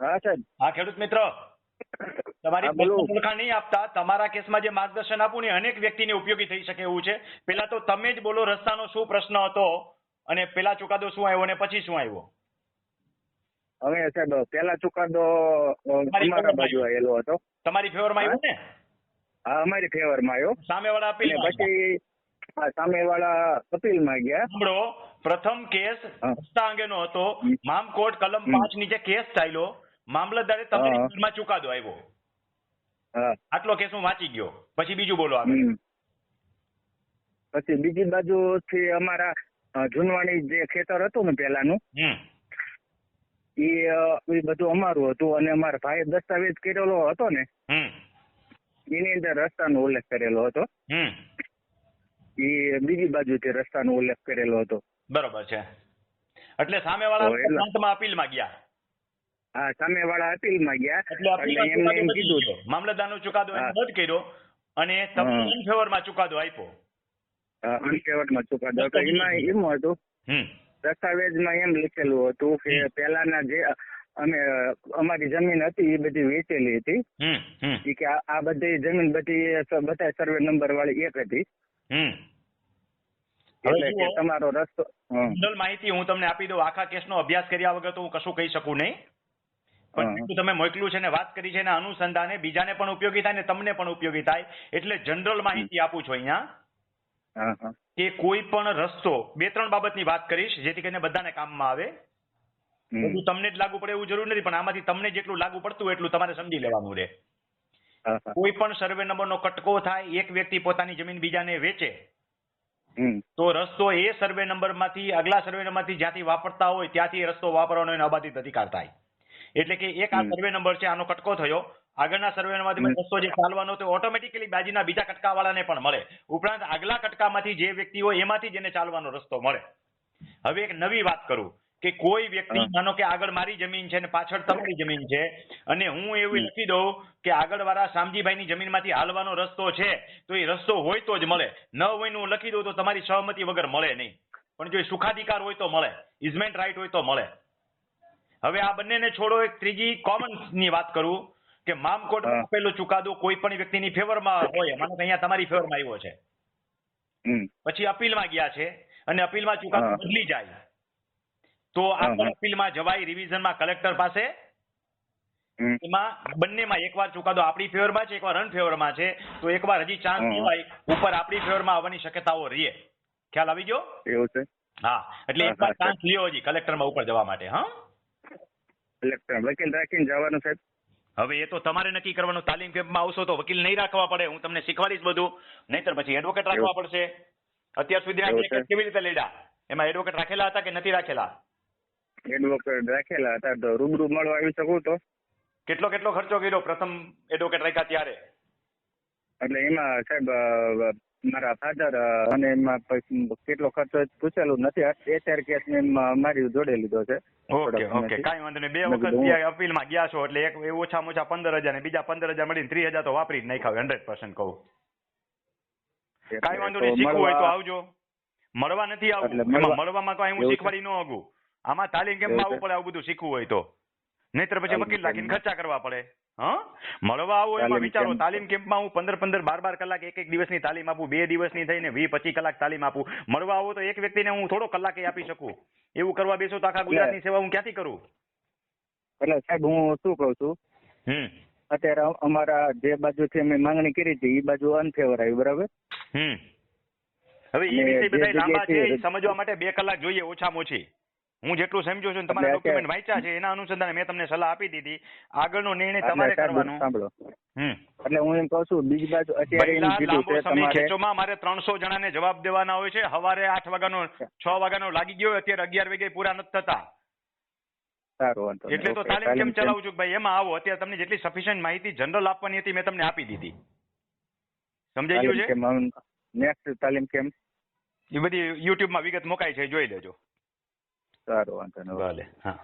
હા સાહેબ. હા ખેડૂત મિત્ર. તમારી હા, બોલો. personal ઓળખાણ નહીં આપતા. તમારા કેસમાં જે માર્ગદર્શન આપું ને અનેક વ્યક્તિને ઉપયોગી થઈ શકે એવું છે. પેલા તો તમે જ બોલો રસ્તાનો શું પ્રશ્ન હતો અને પેલા ચુકાદો શું આવ્યો અને પછી શું આવ્યો? હવે સાહેબ પેલા ચુકાદો તમારી અમારા બાજુ આવેલો હતો. તમારી ફેવરમાં આવ્યો ને? હા અમારી ફેવરમાં આવ્યો. સામેવાળા અને અપીલ પછી આ સામેવાળા અપીલમાં ગયા. સાંભળો પ્રથમ કેસ. રસ્તા અંગેનો હતો. મામકોટ કલમ. પાંચ નીચે કેસ ચાલ્યો. મામલતદારે તમારી હા. ચુકાદો આવ્યો આટલો કેસ હું વાંચી ગયો. પછી બીજું બોલો આગળ. પછી બીજી બાજુથી અમારા અ, જૂનવાણી જે ખેતર હતું ને પેલાનું એ બધું અમારું હતું અને અમારા ભાઈ દસ્તાવેજ કરેલો હતો ને એની અંદર રસ્તાનો ઉલ્લેખ કરેલો હતો. એ બીજી બાજુથી રસ્તાનો ઉલ્લેખ કરેલો હતો. બરોબર છે. એટલે સામે વાળા અપીલમાં ગયા. હા સામેવાળા અપીલમાં ગયા. એટલે એમને એમ કીધું ગયો. મામલતદારનો ચુકાદો રદ કર્યો અને તમને હા. અનફેવરમાં ચુકાદો આપ્યો. અનફેવરમાં ચુકાદો હતો એમાં એમ હતું દસ્તાવેજ દસ્તાવેજમાં એમ લખેલું હતું કે પેલાના પહેલાના જે અમે અમારી જમીન હતી એ બધી વેચેલી હતી. કે આ- બધી જમીન બધી બધા સર્વે નંબર વાળી એક હતી. એટલે કે તમારો રસ્તો. માહિતી હું તમને આપી દઉં. આખા કેસનો અભ્યાસ કર્યા વગર તો હું કશું કહી શકું નહીં. પણ જેટલું તમે મોકલ્યું છે ને વાત કરી છે એના અનુસંધાને બીજાને પણ ઉપયોગી થાય ને તમને પણ ઉપયોગી થાય એટલે જનરલ માહિતી આપું છું અહીંયા. કે કોઈ પણ રસ્તો બે ત્રણ બાબતની વાત કરીશ જેથી કરીને બધાને કામમાં આવે. બધું તમને જ લાગુ પડે એવું જરૂર નથી પણ આમાંથી તમને જેટલું લાગુ પડતું એટલું તમારે સમજી લેવાનું રહે. કોઈ પણ સર્વે નંબરનો કટકો થાય એક વ્યક્તિ પોતાની જમીન બીજાને વેચે તો રસ્તો એ સર્વે નંબરમાંથી આગલા સર્વે નંબરમાંથી જ્યાંથી વાપરતા હોય ત્યાંથી એ રસ્તો વાપરવાનો એનો અબાધિત અધિકાર થાય. એટલે કે એક આ. સર્વે નંબર છે આનો કટકો થયો. આગળના સર્વે નંબરમાંથી હમ. રસ્તો જે ચાલવાનો તો ઓટોમેટિકલી બાજીના બીજા કટકાવાળાને પણ મળે. ઉપરાંત આગલા કટકામાંથી જે વ્યક્તિ હોય એમાંથી જેને ચાલવાનો રસ્તો મળે. હવે એક નવી વાત કરું કે કોઈ વ્યક્તિ માનો કે આગળ મારી જમીન છે અને પાછળ તમારી જમીન છે અને હું એવું લખી દઉં કે આગળવાળા શામજીભાઈની જમીનમાંથી હાલવાનો રસ્તો છે તો એ રસ્તો હોય તો જ મળે. ન હોય ને હું લખી દઉં તો તમારી સહમતી વગર મળે નહીં. પણ જો સુખાધિકાર હોય તો મળે. ઇઝમેન્ટ રાઇટ હોય તો મળે. હવે આ બંનેને છોડો. એક ત્રીજી કોમનની વાત કરું કે મામકોટ. આપેલો ચુકાદો કોઈ પણ વ્યક્તિની ફેવરમાં હોય મને અહીંયા તમારી ફેવરમાં આવ્યો છે. પછી અપીલમાં ગયા છે અને અપીલમાં ચુકાદો બદલી જાય. તો આ અપીલમાં જવાય રિવિઝનમાં કલેક્ટર પાસે. એમાં બંનેમાં એકવાર ચુકાદો આપણી ફેવરમાં છે એકવાર અનફેવરમાં છે. તો એકવાર હજી ચાન્સ હા. ઉપર આપણી ફેવરમાં આવવાની શક્યતાઓ રહે. ખ્યાલ આવી ગયો? એવું છે. હા એટલે એકવાર ચાન્સ લ્યો હજી કલેક્ટરમાં ઉપર જવા માટે હા? કલેક્ટર વકીલ રાખીને જવાનું સાહેબ. હવે એ તો તમારે નક્કી કરવાનું. તાલીમ કેમ્પમાં આવશો તો વકીલ નહીં રાખવા પડે. હું તમને શીખવાડીશ બધું. નહીતર પછી એડવોકેટ રાખવા પડશે. અત્યાર સુધી કેવી રીતે લડ્યા એમાં એડવોકેટ રાખેલા હતા કે નથી રાખેલા? એડવોકેટ રાખેલા હતા તો રૂબરૂ મળવા આવી શકું તો? કેટલો કેટલો ખર્ચો કર્યો? પ્રથમ એડવોકેટ રાખ્યા ત્યારે? એટલે એમાં સાહેબ મારા ફાધર અને એમાં કેટલો ખર્ચો પૂછેલું નથી. એચઆર કેસ ને મારી જોડે લીધો છે. Okay okay. કાંઈ વાંધો નહીં. બે વખત અપીલ અપીલમાં ગયા છો એટલે એક ઓછામાં ઓછા પંદર હજાર ને બીજા પંદર હજાર મળીને ત્રીસ હજાર તો વાપરી જ નાખ્યા હંડ્રેડ પર્સન્ટ કહું. કાંઈ વાંધો નહીં શીખવું હોય તો આવજો. મળવા નથી આવવું. એમાં મળવા- મળવામાં કાંઈ હું શીખવાડી ન આગું આમાં તાલીમ કેમ આવવું પડે આવું બધું શીખવું હોય તો. નહીતર પછી વકીલ રાખીને ખર્ચા કરવા પડે. હા? મળવા આવો એમાં વિચારો. તાલીમ કેમ્પમાં હું પંદર પંદર બાર બાર કલાક એક એક દિવસની તાલીમ આપું બે દિવસની થઈને વીસ પચીસ કલાક તાલીમ આપું. મળવા આવો તો એક વ્યક્તિને હું થોડો કલાકે આપી શકું. એવું કરવા બેસો તો આખા ગુજરાતની સેવા હું ક્યાંથી કરું? એટલે સાહેબ હું શું કહું છું? હમ. અત્યારે અમારા જે બાજુથી અમે માંગણી કરી હતી એ બાજુ અનફેવર આવી બરાબર? હમ. હવે એ વિષય બધા લાંબા છે સમજવા માટે બે કલાક જોઈએ ઓછામાં ઓછી. હું જેટલું સમજો છું તમારા ડોક્યુમેન્ટ વાંચ્યા છે એના અનુસંધાને મેં તમને સલાહ આપી દીધી. આગળનો નિર્ણય તમારે કરવાનો. સાંભળો. એટલે હું એમ કહું છું બીજી બાજુ અત્યારે લાંબો સમય ખેંચોમાં મારે ત્રણસો જણાને જવાબ દેવાના હોય છે. સવારે આઠ વાગ્યાનો છ વાગ્યાનો લાગી ગયો અત્યારે અગિયાર વાગે પૂરા નથી થતા. એટલે તો તાલીમ કેમ. ચલાવું છું? ભાઈ એમાં આવો. અત્યારે તમને જેટલી સફિશિયન્ટ માહિતી જનરલ આપવાની હતી મેં તમને આપી દીધી. સમજાઈ ગયું છે? નેક્સ્ટ તાલીમ કેમ? એ બધી યુટ્યુબમાં વિગત મુકાય છે જોઈ લેજો. સારું વાંધો નહીં ભલે હા.